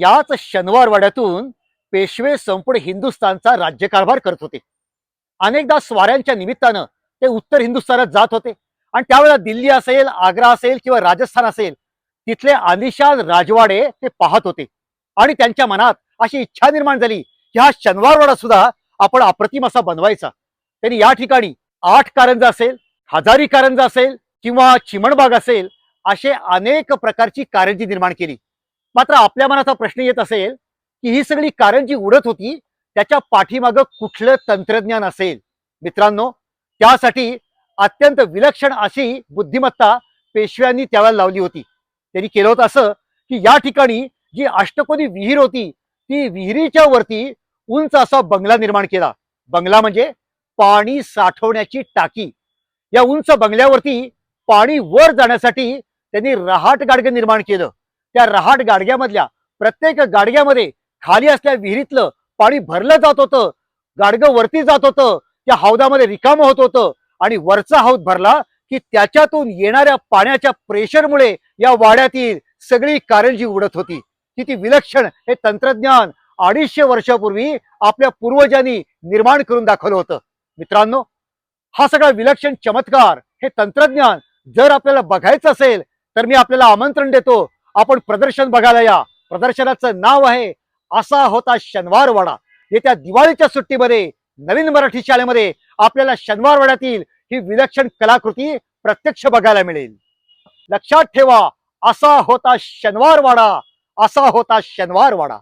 याच शनिवारवाड्यातून पेशवे संपूर्ण हिंदुस्थानचा राज्यकारभार करत होते. अनेकदा स्वाऱ्यांच्या निमित्तानं ते उत्तर हिंदुस्थानात जात होते. आणि त्यावेळेला दिल्ली असेल आग्रा असेल किंवा राजस्थान असेल तिथले आलिशान राजवाडे ते पाहत होते. आणि त्यांच्या मनात अशी इच्छा निर्माण झाली की हा शनिवारवाडा सुद्धा आपण अप्रतिम असा बनवायचा. त्यांनी या ठिकाणी आठ कारंजा असेल हजारी कारंजा असेल किंवा चिमणबाग असेल असे अनेक प्रकारची कारंजी निर्माण केली. मात्र आपल्या मनाचा प्रश्न येत असेल की ही सगळी कारंजी उडत होती त्याच्या पाठीमागं कुठलं तंत्रज्ञान असेल? मित्रांनो त्यासाठी अत्यंत विलक्षण अशी बुद्धिमत्ता पेशव्यांनी त्यावेळेला लावली होती. त्यांनी केलं होतं असं की या ठिकाणी जी अष्टकोनी विहीर होती ती विहिरीच्या वरती उंच असा बंगला निर्माण केला. बंगला म्हणजे पाणी साठवण्याची टाकी. या उंच बंगल्यावरती पाणी वर जाण्यासाठी त्यांनी रहाट गाडगं निर्माण केलं. त्या रहाट गाडग्यामधल्या प्रत्येक गाडग्यामध्ये खाली असल्या विहिरीतलं पाणी भरलं जात होतं. गाडगं वरती जात होतं. त्या हौदामध्ये रिकामं होत होतं. आणि वरचा हौद भरला की त्याच्यातून येणाऱ्या पाण्याच्या प्रेशरमुळे या वाड्यातील सगळी कारंजी उडत होती. किती विलक्षण हे तंत्रज्ञान अडीचशे वर्षापूर्वी आपल्या पूर्वजांनी निर्माण करून दाखवलं होतं. मित्रांनो हा सगळा विलक्षण चमत्कार हे तंत्रज्ञान जर आपल्याला बघायचं असेल तर मी आपल्याला आमंत्रण देतो. आपण प्रदर्शन बघायला या. प्रदर्शनाचं नाव आहे असा होता शनिवारवाडा. येत्या दिवाळीच्या सुट्टीमध्ये नवीन मराठी शाळेमध्ये आपल्याला शनिवारवाड्यातील ही विलक्षण कलाकृती प्रत्यक्ष बघायला मिळेल. लक्षात ठेवा असा होता शनिवारवाडा असा होता शनिवारवाडा.